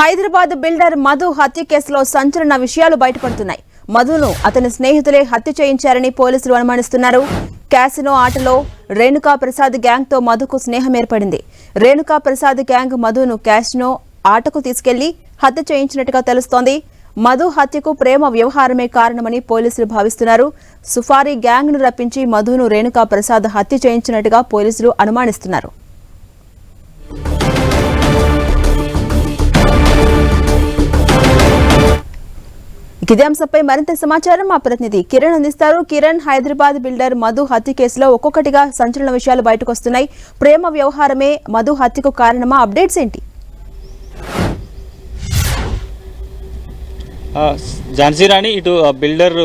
Hyderabad builder Madhu హత్య కేసులో సంచలన విషయాలు బయటపడుతున్నాయి. మధును అతని స్నేహితులే హత్య చేయించారని పోలీసులు అనుమానిస్తున్నారు. క్యాసినో ఆటలో రేణుకా ప్రసాద్ గ్యాంగ్తో మధుకు స్నేహం ఏర్పడింది. రేణుకా ప్రసాద్ గ్యాంగ్ మధును క్యాసినో ఆటకు తీసుకెళ్ళి హత్య చేయించినట్టుగా తెలుస్తోంది. మధు హత్యకు ప్రేమ వ్యవహారమే కారణమని పోలీసులు భావిస్తున్నారు. సుఫారీ గ్యాంగ్ను రప్పించి మధును రేణుకా ప్రసాద్ హత్య చేయించినట్టుగా పోలీసులు అనుమానిస్తున్నారు. ఇదే అంశంపై మరింత సమాచారం మా ప్రతినిధి కిరణ్ అందిస్తారు. కిరణ్ హైదరాబాద్ బిల్డర్ మధు హత్య కేసులో ఒక్కొక్కటిగా సంచలన విషయాలు బయటకు వస్తున్నాయి ప్రేమ వ్యవహారమే మధు హత్యకు కారణమా? అప్డేట్స్ ఏంటి? ఝాన్సీ రాణి ఇటు బిల్డర్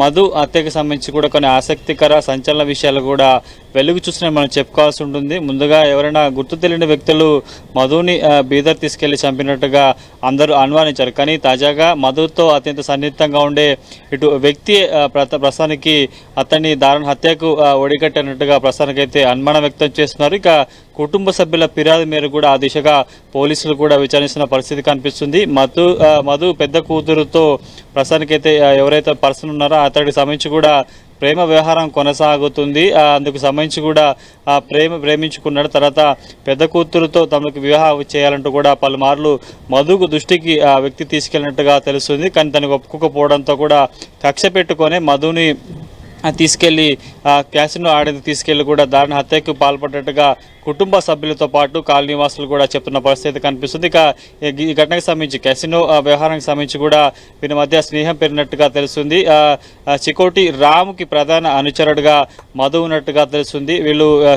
మధు హత్యకు సంబంధించి కూడా కొన్ని ఆసక్తికర సంచలన విషయాలు కూడా వెలుగు చూసిన మనం చెప్పుకోవాల్సి ఉంటుంది. ముందుగా ఎవరైనా గుర్తు తెలియని వ్యక్తులు మధుని బీదర్ తీసుకెళ్ళి చంపినట్టుగా అందరూ అనుమానించారు కానీ తాజాగా మధుతో అత్యంత సన్నిహితంగా ఉండే ఇటు వ్యక్తి ప్రస్తుతానికి అతన్ని దారుణ హత్యకు ఆ, ఒడిగట్టినట్టుగా ప్రస్తుతానికి అనుమానం వ్యక్తం చేస్తున్నారు. ఇక కుటుంబ సభ్యుల ఫిర్యాదు మేరకు కూడా ఆ దిశగా పోలీసులు కూడా విచారిస్తున్న పరిస్థితి కనిపిస్తుంది. మధు మధు పెద్ద కూతురుతో ప్రస్తుతానికైతే ఎవరైతే పర్సన్ ఉన్నారో అతడికి సంబంధించి కూడా ప్రేమ వ్యవహారం కొనసాగుతుంది. అందుకు సంబంధించి కూడా ఆ ప్రేమ ప్రేమించుకున్నాడు. తర్వాత పెద్ద కూతురుతో తమకు వివాహం చేయాలంటూ కూడా పలుమార్లు మధుకు దృష్టికి ఆ వ్యక్తి తీసుకెళ్ళినట్టుగా తెలుస్తుంది. కానీ తనకు ఒప్పుకోకపోవడంతో కూడా కక్ష పెట్టుకొని మధుని తీసుకెళ్ళి తీసుకెళ్ళి ఆ క్యాసినో ఆడేది తీసుకెళ్ళి కూడా దారుణ హత్యకు పాల్పడ్డట్టుగా కుటుంబ సభ్యులతో పాటు కాలనీ వాసులు కూడా చెప్తున్న పరిస్థితి కనిపిస్తుంది. ఇక ఈ- ఘటనకు సంబంధించి క్యాసినో వ్యవహారానికి సంబంధించి కూడా వీరి మధ్య స్నేహం పెరిగినట్టుగా తెలుస్తుంది. చికోటి రాముకి ప్రధాన అనుచరుడుగా మధు ఉన్నట్టుగా తెలుస్తుంది. వీళ్ళు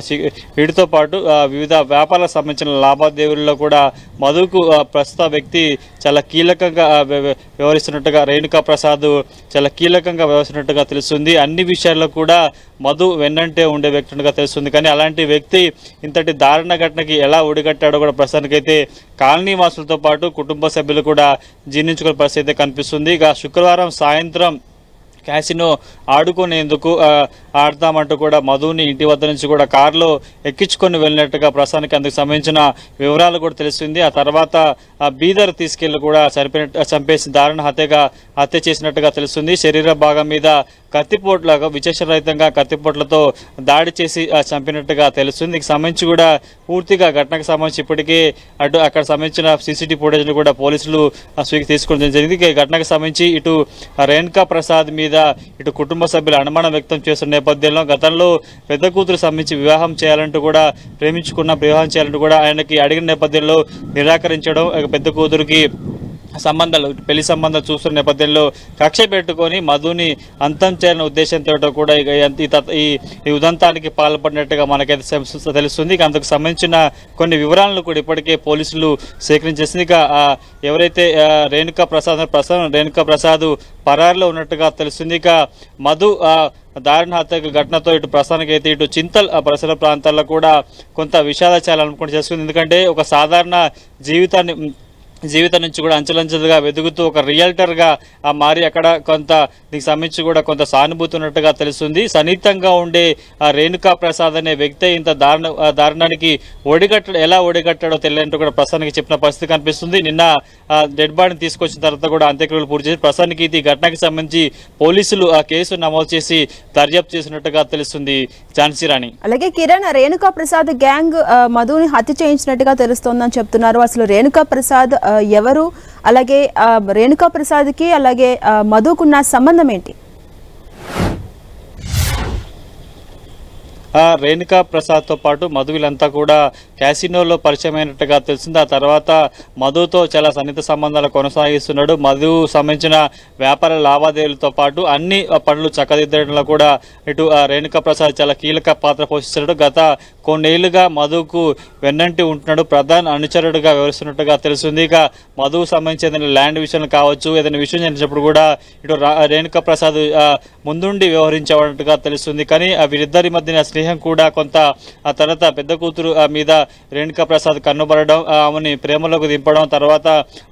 వీటితో పాటు వివిధ వ్యాపారాలకు సంబంధించిన లావాదేవీల్లో కూడా మధుకు ప్రస్తుత వ్యక్తి చాలా కీలకంగా వ్యవహరిస్తున్నట్టుగా రేణుకా ప్రసాద్ చాలా కీలకంగా వ్యవహరిస్తున్నట్టుగా తెలుస్తుంది. అన్ని విషయాల్లో కూడా మధు వెన్నంటే ఉండే వ్యక్తిగా తెలుస్తుంది. కానీ అలాంటి వ్యక్తి ఇంతటి దారుణ ఘటనకి ఎలా ఒడిగట్టాడో కూడా ప్రస్తుతానికైతే కాలనీ వాసులతో పాటు కుటుంబ సభ్యులు కూడా జీర్ణించుకునే పరిస్థితి అయితే కనిపిస్తుంది. ఇక శుక్రవారం సాయంత్రం క్యాసినో ఆడుకునేందుకు ఆడతామంటూ కూడా మధుని ఇంటి వద్ద నుంచి కూడా కారులో ఎక్కించుకొని వెళ్ళినట్టుగా ప్రస్తుతానికి అందుకు సంబంధించిన వివరాలు కూడా తెలిసింది ఆ తర్వాత బీదర్ తీసుకెళ్ళి కూడా చనిపోయిన చంపేసి దారుణ హత్యగా హత్య చేసినట్టుగా తెలుస్తుంది. శరీర భాగం మీద కత్తిపోట్లగా విచక్షరహితంగా కత్తిపోట్లతో దాడి చేసి చంపినట్టుగా తెలుస్తుంది. దీనికి సంబంధించి కూడా పూర్తిగా ఘటనకు సంబంధించి ఇప్పటికే అటు అక్కడ సంబంధించిన సీసీటీవీ ఫుటేజ్ను కూడా పోలీసులు ఆ, తీసుకుని తీసుకోవడం జరిగింది. ఘటనకు సంబంధించి ఇటు రేణుకా ప్రసాద్ మీద ఇటు కుటుంబ సభ్యులు అనుమానం వ్యక్తం చేస్తున్న నేపథ్యంలో గతంలో పెద్ద కూతురు సంబంధించి వివాహం చేయాలంటూ కూడా ప్రేమించుకున్న వివాహం చేయాలంటూ కూడా ఆయనకి అడిగిన నేపథ్యంలో నిరాకరించడం పెద్ద కూతురికి సంబంధాలు పెళ్ళి సంబంధాలు చూస్తున్న నేపథ్యంలో కక్ష పెట్టుకొని మధుని అంతం చేయాలనే ఉద్దేశంతో కూడా ఈ ఉదంతానికి పాల్పడినట్టుగా మనకైతే తెలుస్తుంది. ఇక అందుకు సంబంధించిన కొన్ని వివరాలను కూడా ఇప్పటికే పోలీసులు సేకరించేసింది. ఇక ఆ, ఎవరైతే రేణుకా ప్రసాద్ ప్రసాద్ రేణుకా ప్రసాద్ పరారులో ఉన్నట్టుగా తెలుస్తుంది. ఇక మధు దారుణ హత్య ఘటనతో ఇటు ప్రస్తుతానికి అయితే ఇటు చింతల్ ఆ పరిసర ప్రాంతాల్లో కూడా కొంత విషాద చేయాలనుకుంటూ చేసుకుంది. ఎందుకంటే ఒక సాధారణ జీవితాన్ని జీవితం నుంచి కూడా అంచెలంచెలుగా వెతుకుతూ ఒక రియల్టర్గా ఆ మారి అక్కడ కొంత దీనికి సంబంధించి కూడా కొంత సానుభూతి ఉన్నట్టుగా తెలుస్తుంది. సన్నిహితంగా ఉండే ఆ రేణుకా ప్రసాద్ అనే వ్యక్తి ఇంత దారుణ దారుణానికి ఒడిగట్ట ఎలా ఒడిగట్టాడో తెలియంటూ కూడా ప్రసాద్కి చెప్పిన పరిస్థితి కనిపిస్తుంది. నిన్న డెడ్ బాడీని తీసుకొచ్చిన తర్వాత కూడా అంత్యక్రియలు పూర్తి చేసి ప్రసాద్కి ఈ ఘటనకి సంబంధించి పోలీసులు ఆ కేసు నమోదు చేసి దర్యాప్తు చేసినట్టుగా తెలుస్తుంది. ఝాన్సీ రాణి. అలాగే కిరణ్ రేణుకా ప్రసాద్ గ్యాంగ్ మధుని హత్య చేయించినట్టుగా తెలుస్తోందని చెప్తున్నారు. అసలు రేణుకా ప్రసాద్ ఎవరు అలాగే రేణుకా ప్రసాద్కి అలాగే మధుకున్న సంబంధం ఏంటి? రేణుకా ప్రసాద్తో పాటు మధు వీళ్ళంతా కూడా క్యాసినోలో పరిచయమైనట్టుగా తెలిసింది. ఆ తర్వాత మధుతో చాలా సన్నిహిత సంబంధాలు కొనసాగిస్తున్నాడు. మధు సంబంధించిన వ్యాపార లావాదేవీలతో పాటు అన్ని పనులు చక్కదిద్దడంలో కూడా ఇటు ఆ రేణుకా ప్రసాద్ చాలా కీలక పాత్ర పోషిస్తున్నాడు. గత కొన్నేళ్ళుగా మధుకు వెన్నంటి ఉంటున్నాడు. ప్రధాన అనుచరుడుగా వ్యవహరిస్తున్నట్టుగా తెలుస్తుంది. ఇక మధుకు సంబంధించి ఏదైనా ల్యాండ్ విషయం కావచ్చు ఏదైనా విషయం జరిగినప్పుడు కూడా ఇటు రా- రేణుకా ప్రసాద్ ముందుండి వ్యవహరించేవాడుగా తెలుస్తుంది. కానీ వీరిద్దరి మధ్యన స్నేహం స్నేహం కూడా కొంత ఆ తర్వాత పెద్ద కూతురు ఆ, మీద రేణుకా ప్రసాద్ కన్నుబడడం ఆమెని ప్రేమలోకి దింపడం తర్వాత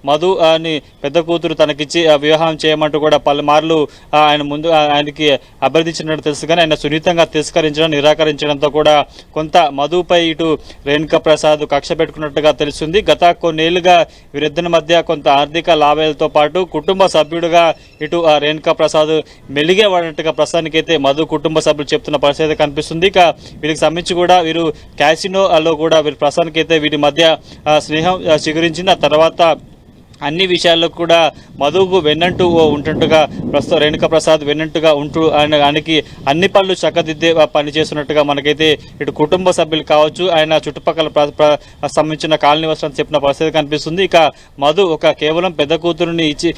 మధు అని పెద్ద కూతురు తనకిచ్చి ఆ, వివాహం చేయమంటూ కూడా పలుమార్లు ఆయన ముందు ఆయనకి అభ్యర్థించినట్టు తెలుసు కానీ ఆయన సున్నితంగా తిరస్కరించడం నిరాకరించడంతో కూడా కొంత మధుపై ఇటు రేణుకా ప్రసాద్ కక్ష పెట్టుకున్నట్టుగా తెలుస్తుంది. గత కొన్నేళ్ళుగా వీరిద్దరి మధ్య కొంత ఆర్థిక లాభాలతో పాటు కుటుంబ సభ్యుడుగా ఇటు ఆ రేణుకా ప్రసాద్ మెలిగేవాడినట్టుగా ప్రస్తుతానికైతే మధు కుటుంబ సభ్యులు చెప్తున్న పరిస్థితి కనిపిస్తుంది. వీటికి సంబంధించి కూడా వీరు క్యాసినోలో కూడా వీరి ప్రస్తుతానికైతే వీటి మధ్య స్నేహం చిగురించింది ఆ తర్వాత అన్ని విషయాల్లో కూడా మధువుకు వెన్నంటూ ఉంటుండగా ప్రస్తుతం రేణుకా ప్రసాద్ వెన్నంటుగా ఉంటూ ఆయన ఆయనకి అన్ని పనులు చక్కదిద్దే పని చేస్తున్నట్టుగా మనకైతే ఇటు కుటుంబ సభ్యులు కావచ్చు ఆయన చుట్టుపక్కల ప్ర- సంబంధించిన కాలనీ వస్తున్న చెప్పిన పరిస్థితి కనిపిస్తుంది. ఇక మధు ఒక కేవలం పెద్ద కూతురుని ఇచ్చి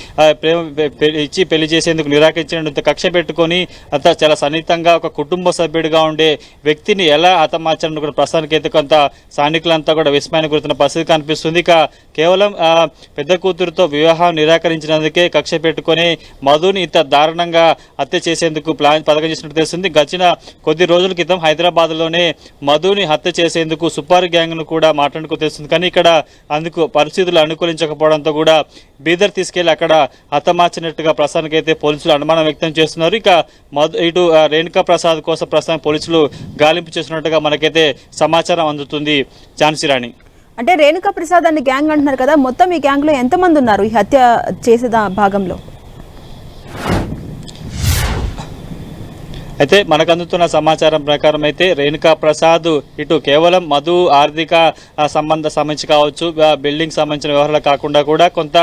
ప్రేమ పె- ఇచ్చి పెళ్ళి చేసేందుకు నిరాకరించినంత కక్ష పెట్టుకొని అంత చాలా సన్నిహితంగా ఒక కుటుంబ సభ్యుడిగా ఉండే వ్యక్తిని ఎలా హతమార్చాలని కూడా ప్రస్తుతానికైతే కొంత స్థానికులంతా కూడా విస్మయానికి గురుతున్న పరిస్థితి కనిపిస్తుంది. ఇక కేవలం పెద్ద కూతురు కూతురుతో వివాహం నిరాకరించినందుకే కక్ష పెట్టుకొని మధుని ఇంత దారుణంగా హత్య చేసేందుకు ప్లాన్ పథకం చేసినట్టు తెలుస్తుంది. గడిచిన కొద్ది రోజుల క్రితం హైదరాబాద్లోనే మధుని హత్య చేసేందుకు సుపారు గ్యాంగ్ను కూడా మాట్లాడుకో తెలుస్తుంది. కానీ ఇక్కడ అందుకు పరిస్థితులు అనుకూలించకపోవడంతో కూడా బీదర్ తీసుకెళ్ళి అక్కడ హతమార్చినట్టుగా ప్రస్తుతానికైతే పోలీసులు అనుమానం వ్యక్తం చేస్తున్నారు. ఇక మధు ఇటు ఆ, రేణుకా ప్రసాద్ కోసం ప్రస్తుతం పోలీసులు గాలింపు చేస్తున్నట్టుగా మనకైతే సమాచారం అందుతుంది. ఝాన్సీ రాణి. అంటే రేణుకా ప్రసాద్ అని గ్యాంగ్ అంటున్నారు కదా మొత్తం ఈ గ్యాంగ్లో ఎంతమంది ఉన్నారు ఈ హత్య చేసే దా- భాగంలో? అయితే మనకు అందుతున్న సమాచారం ప్రకారం అయితే రేణుకా ప్రసాద్ ఇటు కేవలం మధు ఆర్థిక సంబంధ సంబంధించి కావచ్చు బిల్డింగ్ సంబంధించిన వ్యవహారాలు కాకుండా కూడా కొంత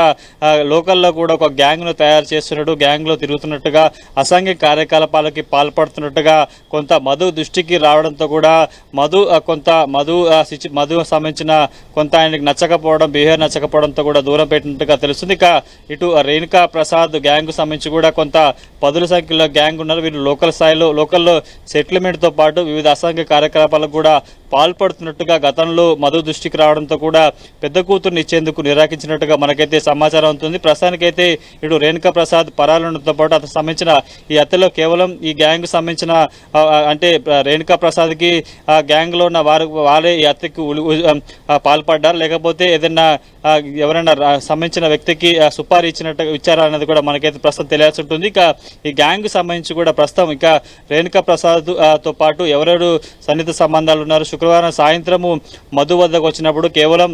లోకల్లో కూడా ఒక గ్యాంగ్ను తయారు చేస్తున్నట్టు గ్యాంగ్లో తిరుగుతున్నట్టుగా అసాంఘిక కార్యకలాపాలకి పాల్పడుతున్నట్టుగా కొంత మధు దృష్టికి రావడంతో కూడా మధు కొంత మధు సిచి- మధు సంబంధించిన కొంత ఆయనకి నచ్చకపోవడం బిహేవియర్ నచ్చకపోవడంతో కూడా దూరం పెట్టినట్టుగా తెలుస్తుంది. ఇక ఇటు రేణుకా ప్రసాద్ గ్యాంగ్ సంబంధించి కూడా కొంత పదుల సంఖ్యలో గ్యాంగ్ ఉన్నారు. వీరు లోకల్ స్థాయిలో లోకల్లో సెటిల్మెంట్తో పాటు వివిధ అసాంఘిక కార్యకలాపాలకు కూడా పాల్పడుతున్నట్టుగా గతంలో మధు దృష్టికి రావడంతో కూడా పెద్ద కూతురుని ఇచ్చేందుకు నిరాకరించినట్టుగా మనకైతే సమాచారం ఉంటుంది ప్రస్తుతానికైతే ఇటు రేణుకా ప్రసాద్ పరాలతో పాటు అతను సంబంధించిన ఈ హత్యలో కేవలం ఈ గ్యాంగ్ సంబంధించిన అంటే రేణుకా ప్రసాద్కి ఆ గ్యాంగ్లో ఉన్న వారు వారే ఈ హత్యకు ఉలి- ఉ- పాల్పడ్డారు. లేకపోతే ఏదైనా ఎవరైనా సంబంధించిన వ్యక్తికి సుపారీ ఇచ్చినట్టు ఇచ్చారా అనేది కూడా మనకైతే ప్రస్తుతం తెలియాల్సి ఉంటుంది. ఇక ఈ గ్యాంగ్ సంబంధించి కూడా ప్రస్తుతం ఇక రేణుకా ప్రసాద్తో పాటు ఎవరెవరు సన్నిహిత సంబంధాలు ఉన్నారు శుక్రవారం సాయంత్రము మధు వద్దకు వచ్చినప్పుడు కేవలం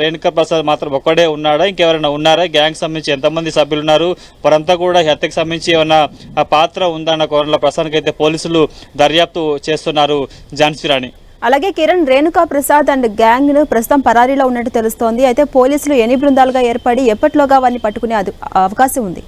రేణుకా ప్రసాద్ మాత్రం ఒక్కడే ఉన్నాడా? ఇంకెవరైనా ఉన్నారా? గ్యాంగ్ సంబంధించి ఎంతమంది సభ్యులు ఉన్నారు వారంతా కూడా హత్యకు సంబంధించి ఏమైనా పాత్ర ఉందన్న కోణంలో ప్రస్తుతానికి అయితే పోలీసులు దర్యాప్తు చేస్తున్నారు ఝాన్సీ రాణి. అలాగే కిరణ్ రేణుకా ప్రసాద్ అండ్ గ్యాంగ్ను ప్రస్తుతం పరారీలో ఉన్నట్టు తెలుస్తోంది. అయితే పోలీసులు ఎన్ని బృందాలుగా ఏర్పడి ఎప్పటిలోగా వారిని పట్టుకునే అవకాశం ఉంది?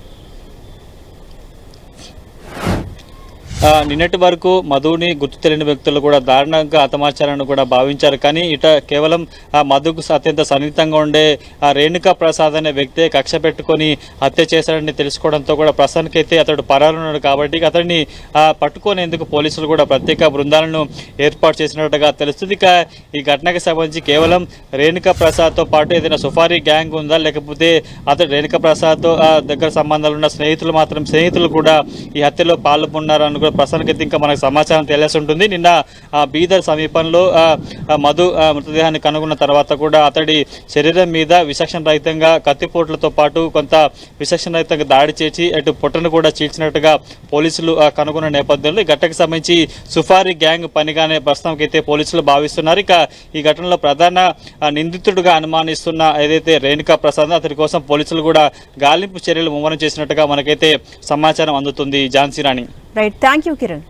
నిన్నటి వరకు మధుని గుర్తు తెలియని వ్యక్తులు కూడా దారుణంగా హతమార్చారని కూడా భావించారు. కానీ ఇట కేవలం ఆ మధుకు అత్యంత సన్నిహితంగా ఉండే ఆ రేణుకా ప్రసాద్ అనే వ్యక్తే కక్ష పెట్టుకొని హత్య చేశాడని తెలుసుకోవడంతో కూడా ప్రస్తుతానికైతే అతడు పరారున్నాడు కాబట్టి అతడిని పట్టుకునేందుకు పోలీసులు కూడా ప్రత్యేక బృందాలను ఏర్పాటు చేసినట్టుగా తెలుస్తుంది. ఇక ఈ ఘటనకు సంబంధించి కేవలం రేణుకా ప్రసాద్తో పాటు ఏదైనా సుఫారీ గ్యాంగ్ ఉందా? లేకపోతే అతడు రేణుకా ప్రసాద్తో ఆ, దగ్గర సంబంధాలు ఉన్న స్నేహితులు మాత్రం స్నేహితులు కూడా ఈ హత్యలో పాల్గొన్నారని కూడా ప్రస్తుతానికైతే ఇంకా మనకు సమాచారం తెలియాల్సి ఉంటుంది నిన్న ఆ, బీదర్ సమీపంలో మధు మృతదేహాన్ని కనుగొన్న తర్వాత కూడా అతడి శరీరం మీద విచక్షణ రహితంగా కత్తిపోట్లతో పాటు కొంత విచక్షణ రహితంగా దాడి చేసి అటు పొట్టను కూడా చీల్చినట్టుగా పోలీసులు కనుగొన్న నేపథ్యంలో ఈ ఘటనకు సంబంధించి సుఫారీ గ్యాంగ్ పనిగానే ప్రస్తుతానికి అయితే పోలీసులు భావిస్తున్నారు. ఇక ఈ ఘటనలో ప్రధాన నిందితుడుగా నిందితుడిగా అనుమానిస్తున్న ఏదైతే రేణుకా ప్రసాద్ అతడి కోసం పోలీసులు కూడా గాలింపు చర్యలు ముమ్మరం చేసినట్టుగా మనకైతే సమాచారం అందుతుంది. ఝాన్సీ రాణి. Right. Thank you, Kiran.